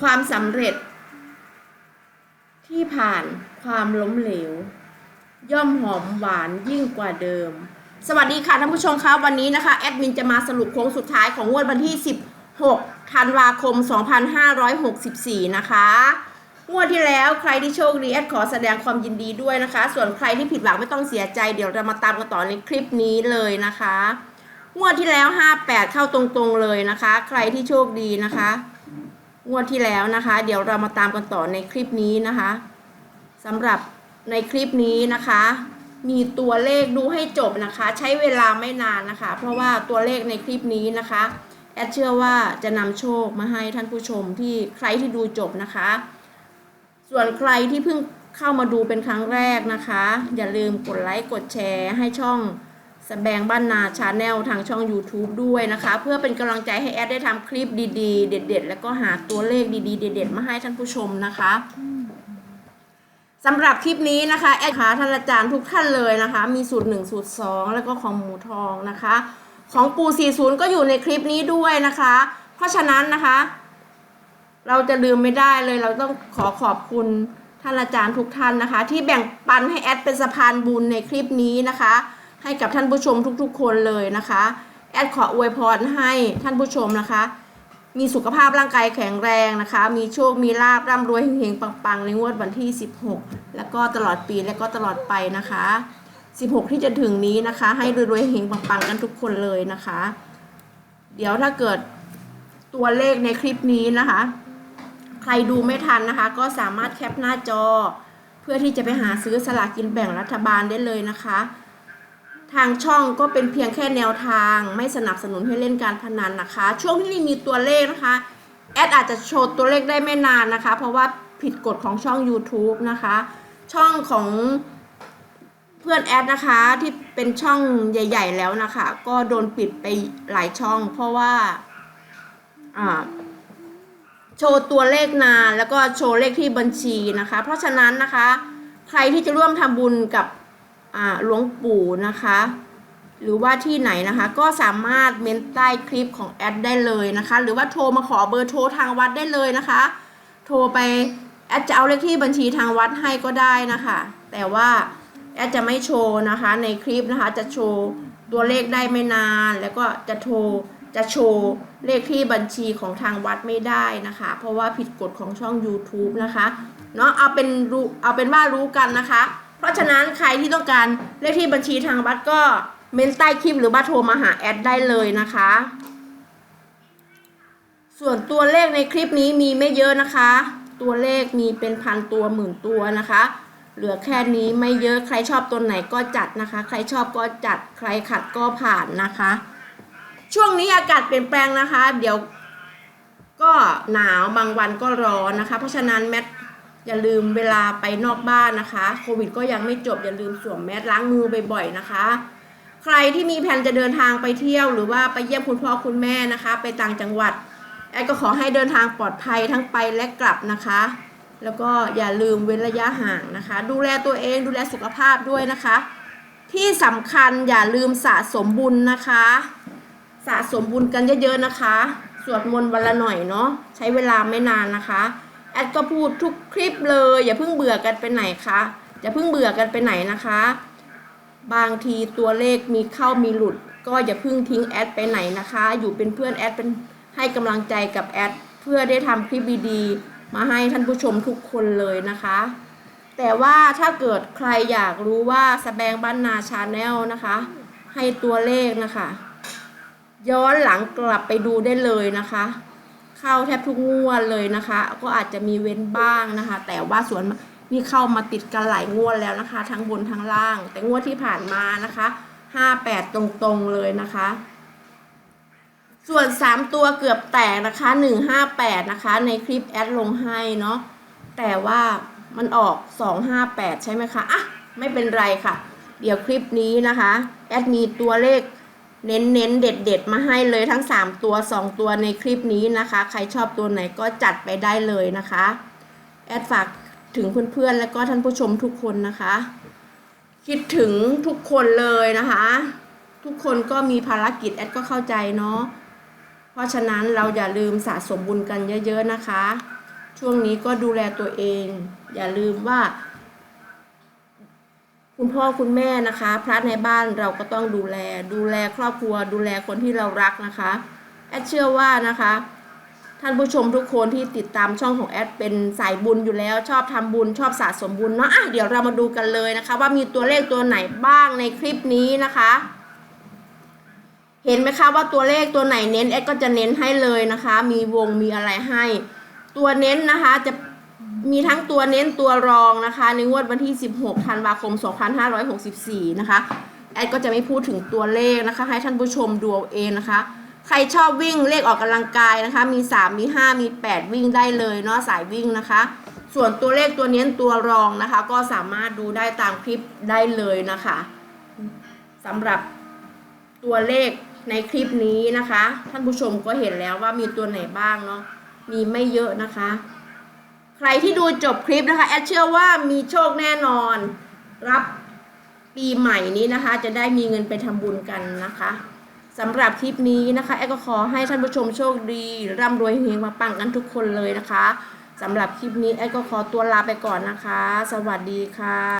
ความสำเร็จ ที่ผ่านความล้มเหลว ย่อมหอมหวานยิ่งกว่าเดิม สวัสดีค่ะท่านผู้ชมคะวันนี้นะคะแอดมินจะมาสรุปโค้งสุดท้ายของงวดวันที่ 16 ธันวาคม 2564 นะคะงวดที่แล้วใครที่โชคดีแอดขอแสดงความยินดีด้วยนะคะ ส่วนใครที่ผิดหวังไม่ต้องเสียใจเดี๋ยวเรามาตามกันต่อในคลิปนี้เลยนะคะงวดที่แล้ว 58 เข้าตรงๆเลยนะคะ ใครที่โชคดีนะคะ งวดที่แล้วนะคะ เดี๋ยวเรามาตามกันต่อในคลิปนี้นะคะสำหรับในคลิปนี้นะคะ มีตัวเลขดูให้จบนะคะ ใช้เวลาไม่นานนะคะ เพราะว่าตัวเลขในคลิปนี้นะคะแอดเชื่อว่าจะนำโชคมาให้ท่านผู้ชมที่ใครที่ดูจบนะคะ ส่วนใครที่เพิ่งเข้ามาดูเป็นครั้งแรกนะคะ อย่าลืมกดไลค์กดแชร์ให้ช่อง สแบงบ้านนาชาแนลทางช่อง YouTube ด้วยนะคะ เพื่อเป็นกำลังใจให้แอดได้ทำคลิปดีๆ เด็ด ๆ แล้วก็หาตัวเลขดีๆ เด็ด ๆ มาให้ท่านผู้ชมนะคะสำหรับคลิปนี้นะคะ แอดหาท่านอาจารย์ทุกท่านเลยนะคะ มีสูตร 1 สูตร 2 แล้วก็ของหมูทองนะคะ ของปู40 ก็อยู่ในคลิปนี้ด้วยนะคะ เพราะฉะนั้นนะคะ เราจะลืมไม่ได้เลยเราต้องขอขอบคุณท่านอาจารย์ทุกท่านนะคะ ที่แบ่งปันให้แอดเป็นสะพานบุญในคลิปนี้นะคะ ให้กับท่านผู้ชมทุกๆ คนเลยนะคะ แอดขออวยพรให้ท่านผู้ชมนะคะ มีสุขภาพร่างกายแข็งแรงนะคะ มีโชค มีลาบร่ำรวยเฮงๆ ปังๆ ในงวดวันที่ 16 แล้วก็ตลอดปีและก็ตลอดไปนะคะ 16 ที่จะถึงนี้นะคะ ให้รวยๆเฮงปังๆ กันทุกคนเลยนะคะ เดี๋ยวถ้าเกิดตัวเลขในคลิปนี้นะคะ ใครดูไม่ทันนะคะ ก็สามารถแคปหน้าจอ เพื่อที่จะไปหาซื้อสลากกินแบ่งรัฐบาลได้เลยนะคะ ทางช่องก็เป็นเพียงแค่แนวทางไม่สนับสนุนให้เล่นการพนันนะคะ ช่วงที่มีตัวเลขนะคะแอดอาจจะโชว์ตัวเลขได้ไม่นานนะคะ เพราะว่าผิดกฎของช่อง YouTube นะคะ ช่องของเพื่อนแอดนะคะที่เป็นช่องใหญ่ ๆ แล้วนะคะ ก็โดนปิดไปหลายช่อง เพราะว่าโชว์ตัวเลขนานแล้วก็โชว์เลขที่บัญชีนะคะ เพราะฉะนั้นนะคะ ใครที่จะร่วมทำบุญกับ หลวงปู่นะคะ หรือว่าที่ไหนนะคะ ก็สามารถเมนใต้คลิปของแอดได้เลยนะคะ หรือว่าโทรมาขอเบอร์โทรทางวัดได้เลยนะคะ โทรไปแอดจะเอาเลขที่บัญชีทางวัดให้ก็ได้นะคะ แต่ว่าแอดจะไม่โชว์นะคะในคลิปนะคะจะโชว์ตัวเลขได้ไม่นาน แล้วก็จะโทรจะโชว์เลขที่บัญชีของทางวัดไม่ได้นะคะ เพราะว่าผิดกฎของช่อง YouTube นะคะเนาะเอาเป็นรู้เอาเป็นว่ารู้กันนะคะ เพราะฉะนั้นใครที่ต้องการเลขที่บัญชีทางวัดก็เมนใต้คลิปหรือว่าโทรมาหาแอดได้เลยนะคะ ส่วนตัวเลขในคลิปนี้มีไม่เยอะนะคะ ตัวเลขมีเป็นพันตัวหมื่นตัวนะคะ เหลือแค่นี้ไม่เยอะใครชอบตัวไหนก็จัดนะคะ ใครชอบก็จัดใครขัดก็ผ่านนะคะ ช่วงนี้อากาศเปลี่ยนแปลงนะคะ เดี๋ยวก็หนาวบางวันก็ร้อนนะคะ เพราะฉะนั้นแมท อย่าลืมเวลาไปนอกบ้านนะคะโควิดก็ยังไม่จบอย่าลืมสวมแมสล้างมือบ่อยๆนะคะ ใครที่มีแผนจะเดินทางไปเที่ยวหรือว่าไปเยี่ยมคุณพ่อคุณแม่นะคะ ไปต่างจังหวัดแอดก็ขอให้เดินทางปลอดภัยทั้งไปและกลับนะคะ แล้วก็อย่าลืมเว้นระยะห่างนะคะ ดูแลตัวเองดูแลสุขภาพด้วยนะคะ ที่สำคัญอย่าลืมสะสมบุญนะคะ สะสมบุญกันเยอะๆนะคะสวดมนต์วันละหน่อยเนาะใช้เวลาไม่นานนะคะ แอดก็พูดทุกคลิปเลย อย่าเพิ่งเบื่อกันไปไหนคะอย่าเพิ่งเบื่อกันไปไหนนะคะ บางทีตัวเลขมีเข้ามีหลุด ก็อย่าเพิ่งทิ้งแอดไปไหนนะคะ อยู่เป็นเพื่อนแอดเป็นให้กำลังใจกับแอดเพื่อได้ทำคลิปดีๆมาให้ท่านผู้ชมทุกคนเลยนะคะ แต่ว่าถ้าเกิดใครอยากรู้ว่าสแบงบ้านนาชาแนลนะคะ ให้ตัวเลขนะคะ ย้อนหลังกลับไปดูได้เลยนะคะ เข้าแทบทุกงวดเลยนะคะ ก็อาจจะมีเว้นบ้างนะคะ แต่ว่าส่วนมีเข้ามาติดกันหลายงวดแล้วนะคะ ทั้งบนทั้งล่าง แต่งวดที่ผ่านมานะคะห้าแปดตรงๆเลยนะคะ ส่วนสามตัวเกือบแตกนะคะหนึ่งห้าแปดนะคะ ในคลิปแอดลงให้เนาะแต่ว่ามันออกสองห้าแปดใช่ไหมคะอะไม่เป็นไรค่ะ เดี๋ยวคลิปนี้นะคะ แอดมีตัวเลข เน้นเน้นเด็ดเด็ดมาให้เลยทั้ง 3 ตัว 2 ตัวในคลิปนี้นะคะ ใครชอบตัวไหนก็จัดไปได้เลยนะคะ แอดฝากถึงเพื่อนๆ และก็ท่านผู้ชมทุกคนนะคะ คิดถึงทุกคนเลยนะคะ ทุกคนก็มีภารกิจแอดก็เข้าใจเนาะเพราะฉะนั้นเราอย่าลืมสะสมบุญกันเยอะ ๆ นะคะ ช่วงนี้ก็ดูแลตัวเอง อย่าลืมว่า คุณพ่อคุณแม่นะคะ พระในบ้านเราก็ต้องดูแล ดูแลครอบครัว ดูแลคนที่เรารักนะคะแอดเชื่อว่านะคะ ท่านผู้ชมทุกคนที่ติดตามช่องของแอดเป็นสายบุญอยู่แล้ว ชอบทำบุญชอบสะสมบุญเนาะอะเดี๋ยวเรามาดูกันเลยนะคะ ว่ามีตัวเลขตัวไหนบ้างในคลิปนี้นะคะ เห็นไหมคะว่าตัวเลขตัวไหนเน้นแอดก็จะเน้นให้เลยนะคะ มีวงมีอะไรให้ ตัวเน้นนะคะจะ มีทั้งตัวเน้นตัวรองนะคะในงวดวันที่ 16 ธันวาคม 2564 นะคะ แอดก็จะไม่พูดถึงตัวเลขนะคะ ให้ท่านผู้ชมดูเอาเองนะคะ ใครชอบวิ่งเลขออกกำลังกายนะคะ มี 3 มี 5 มี 8 วิ่งได้เลยเนาะสายวิ่งนะคะ ส่วนตัวเลขตัวเน้นตัวรองนะคะ ก็สามารถดูได้ตามคลิปได้เลยนะคะสำหรับตัวเลขในคลิปนี้นะคะ ท่านผู้ชมก็เห็นแล้วว่ามีตัวไหนบ้างเนาะมีไม่เยอะนะคะ ใครที่ดูจบคลิปนะคะแอดเชื่อว่ามีโชคแน่นอน รับปีใหม่นี้นะคะ จะได้มีเงินไปทำบุญกันนะคะสำหรับคลิปนี้นะคะ แอดก็ขอให้ท่านผู้ชมโชคดีร่ำรวยเฮงมาปังกันทุกคนเลยนะคะสำหรับคลิปนี้แอดก็ขอตัวลาไปก่อนนะคะ สวัสดีค่ะ